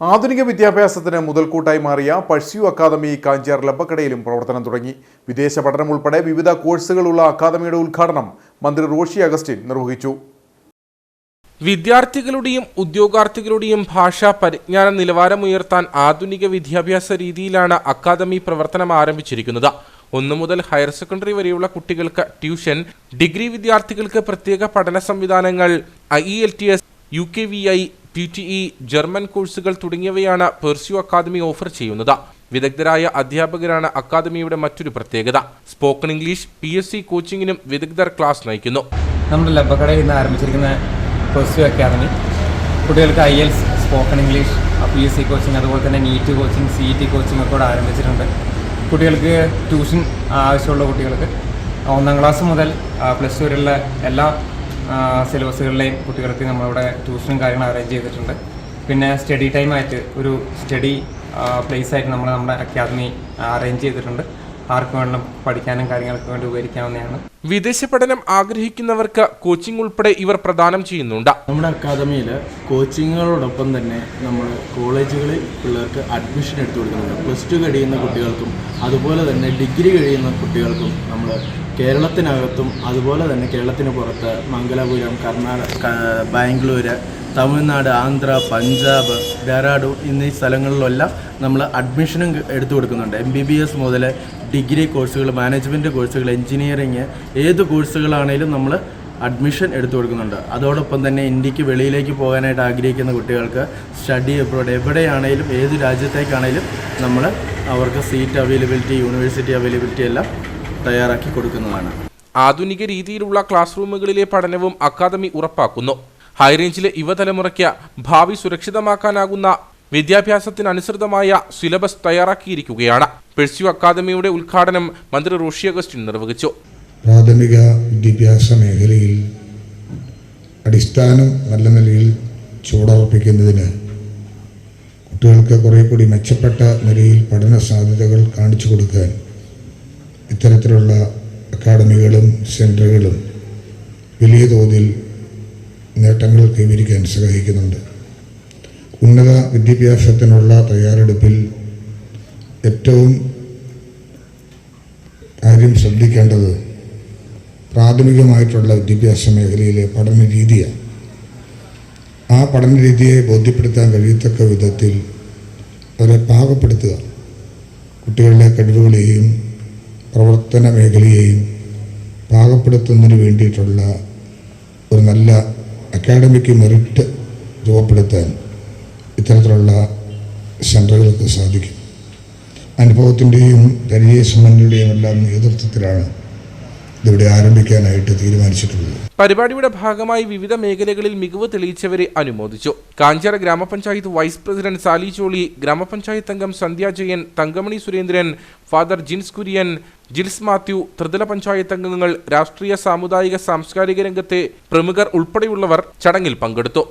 ആധുനിക വിദ്യാഭ്യാസത്തിന് മുതൽക്കൂട്ടായി മാറിയ പഴ്സ്യു അക്കാദമി കാഞ്ചാർ ലബക്കടയിലും പ്രവർത്തനം തുടങ്ങി. വിദേശ പഠനം ഉൾപ്പെടെ വിവിധ കോഴ്സുകളുള്ള അക്കാദമിയുടെ ഉദ്ഘാടനം മന്ത്രി റോഷി അഗസ്റ്റിൻ നിർവഹിച്ചു. വിദ്യാർത്ഥികളുടെയും ഉദ്യോഗാർത്ഥികളുടെയും ഭാഷാ പരിജ്ഞാന നിലവാരമുയർത്താൻ ആധുനിക വിദ്യാഭ്യാസ രീതിയിലാണ് അക്കാദമി പ്രവർത്തനം ആരംഭിച്ചിരിക്കുന്നത്. ഒന്നു മുതൽ ഹയർ സെക്കൻഡറി വരെയുള്ള കുട്ടികൾക്ക് ട്യൂഷൻ ഡിഗ്രി വിദ്യാർത്ഥികൾക്ക് പ്രത്യേക പഠന സംവിധാനങ്ങൾ I E L T S U K V I T T E German കോഴ്സുകൾ തുടങ്ങിയവയാണ് പെർസ്യു അക്കാദമി ഓഫർ ചെയ്യുന്നത്. വിദഗ്ധരായ അധ്യാപകരാണ് അക്കാദമിയുടെ മറ്റൊരു പ്രത്യേകത. Spoken English P S C കോച്ചിങ്ങിനും വിദഗ്ധർ ക്ലാസ് നയിക്കുന്നു. നമ്മുടെ ലബക്കടയിൽ നിന്ന് ആരംഭിച്ചിരിക്കുന്ന പെർസ്യു അക്കാദമി കുട്ടികൾക്ക് IELTS spoken English P S C coaching അതുപോലെ തന്നെ NEET coaching C E T coaching ഒക്കെ ആരംഭിച്ചിട്ടുണ്ട്. കുട്ടികൾക്ക് ട്യൂഷൻ ആവശ്യമുള്ള കുട്ടികൾക്ക് ഒന്നാം ക്ലാസ് മുതൽ പ്ലസ് ടു വരെയുള്ള എല്ലാ സിലബസുകളിലെയും കുട്ടികൾക്ക് നമ്മളിവിടെ ട്യൂഷനും കാര്യങ്ങളും അറേഞ്ച് ചെയ്തിട്ടുണ്ട്. പിന്നെ സ്റ്റഡി ടൈം ആയിട്ട് ഒരു സ്റ്റഡി പ്ലേസ് ആയിട്ട് നമ്മൾ നമ്മുടെ അക്കാദമി അറേഞ്ച് ചെയ്തിട്ടുണ്ട്. ആർക്ക് വേണം പഠിക്കാനും കാര്യങ്ങൾക്ക് വേണ്ടി ഉപകരിക്കാവുന്നതാണ്. വിദേശ പഠനം ആഗ്രഹിക്കുന്നവർക്ക് കോച്ചിംഗ് ഉൾപ്പെടെ ഇവർ പ്രദാനം ചെയ്യുന്നുണ്ട്. നമ്മുടെ അക്കാദമിയിൽ കോച്ചിങ്ങുകളോടൊപ്പം തന്നെ നമ്മൾ കോളേജുകളിൽ പിള്ളേർക്ക് അഡ്മിഷൻ എടുത്തു കൊടുക്കുന്നുണ്ട്. പ്ലസ് ടു കഴിയുന്ന കുട്ടികൾക്കും അതുപോലെ തന്നെ ഡിഗ്രി കഴിയുന്ന കുട്ടികൾക്കും നമ്മൾ കേരളത്തിനകത്തും അതുപോലെ തന്നെ കേരളത്തിന് പുറത്ത് മംഗലാപുരം കർണാടക ബാംഗ്ലൂർ തമിഴ്നാട് ആന്ധ്ര പഞ്ചാബ് ഡെറാഡൂൺ എന്നീ സ്ഥലങ്ങളിലെല്ലാം നമ്മൾ അഡ്മിഷനും എടുത്തു കൊടുക്കുന്നുണ്ട്. എം ബി ബി എസ് മുതൽ ഡിഗ്രി കോഴ്സുകൾ മാനേജ്മെന്റ് കോഴ്സുകൾ എഞ്ചിനീയറിങ് ഏത് കോഴ്സുകളാണേലും നമ്മൾ അഡ്മിഷൻ എടുത്തു കൊടുക്കുന്നുണ്ട്. അതോടൊപ്പം തന്നെ ഇന്ത്യയ്ക്ക് വെളിയിലേക്ക് പോകാനായിട്ട് ആഗ്രഹിക്കുന്ന കുട്ടികൾക്ക് സ്റ്റഡി അബ്രോഡ് എവിടെയാണേലും ഏത് രാജ്യത്തേക്കാണേലും നമ്മൾ അവർക്ക് സീറ്റ് അവൈലബിലിറ്റി യൂണിവേഴ്സിറ്റി അവൈലബിലിറ്റി എല്ലാം തയ്യാറാക്കി കൊടുക്കുന്നതാണ്. ആധുനിക രീതിയിലുള്ള ക്ലാസ് റൂമുകളിലെ പഠനവും അക്കാദമി ഉറപ്പാക്കുന്നു. ഹൈറേഞ്ചിലെ യുവതലമുറയ്ക്ക് ഭാവി സുരക്ഷിതമാക്കാനാകുന്ന വിദ്യാഭ്യാസത്തിനനുസൃതമായ സിലബസ് തയ്യാറാക്കിയിരിക്കുകയാണ്. പെഴ്സ്യു അക്കാദമിയുടെ ഉദ്ഘാടനം മന്ത്രി റോഷി അഗസ്റ്റിൻ നിർവഹിച്ചു. പ്രാഥമിക വിദ്യാഭ്യാസ മേഖലയിൽ അടിസ്ഥാനം നല്ല നിലയിൽ ചൂടുറപ്പിക്കുന്നതിന് കുട്ടികൾക്ക് കുറേ കൂടി മെച്ചപ്പെട്ട നിലയിൽ പഠന സാധ്യതകൾ കാണിച്ചു കൊടുക്കാൻ ഇത്തരത്തിലുള്ള അക്കാഡമികളും സെന്ററുകളും വലിയ തോതിൽ നേട്ടങ്ങൾ കൈവരിക്കാൻ സഹായിക്കുന്നുണ്ട്. ഉന്നത വിദ്യാഭ്യാസത്തിനുള്ള തയ്യാറെടുപ്പിൽ ഏറ്റവും കാര്യം ശ്രദ്ധിക്കേണ്ടത് പ്രാഥമികമായിട്ടുള്ള വിദ്യാഭ്യാസ മേഖലയിലെ പഠന രീതിയാണ്. ആ പഠന രീതിയെ ബോധ്യപ്പെടുത്താൻ കഴിയത്തക്ക വിധത്തിൽ അവരെ പാകപ്പെടുത്തുക. കുട്ടികളുടെ കഴിവുകളെയും പ്രവർത്തന മേഖലയെയും പാകപ്പെടുത്തുന്നതിന് വേണ്ടിയിട്ടുള്ള ഒരു നല്ല അക്കാഡമിക് മെറിറ്റ് രൂപപ്പെടുത്താൻ ഇത്തരത്തിലുള്ള സെന്ററുകൾക്ക് സാധിക്കും. അനുഭവത്തിന്റെയും പരിചയസമ്പന്നരുടെയും എല്ലാം നേതൃത്വത്തിലാണ് ഇതിവിടെ ആരംഭിക്കാനായിട്ട് തീരുമാനിച്ചിട്ടുള്ളത്. പരിപാടിയുടെ ഭാഗമായി വിവിധ മേഖലകളിൽ മികവ് തെളിയിച്ചവരെ അനുമോദിച്ചു. കാഞ്ചാറ ഗ്രാമപഞ്ചായത്ത് വൈസ് പ്രസിഡന്റ് സാലി ചോളി ഗ്രാമപഞ്ചായത്ത് അംഗം സന്ധ്യ ജയൻ തങ്കമണി സുരേന്ദ്രൻ ഫാദർ ജിൻസ് കുര്യൻ ജിൽസ് മാത്യു ത്രിതല പഞ്ചായത്ത് അംഗങ്ങൾ രാഷ്ട്രീയ സാമുദായിക സാംസ്കാരിക രംഗത്തെ പ്രമുഖർ ഉൾപ്പെടെയുള്ളവർ ചടങ്ങിൽ പങ്കെടുത്തു.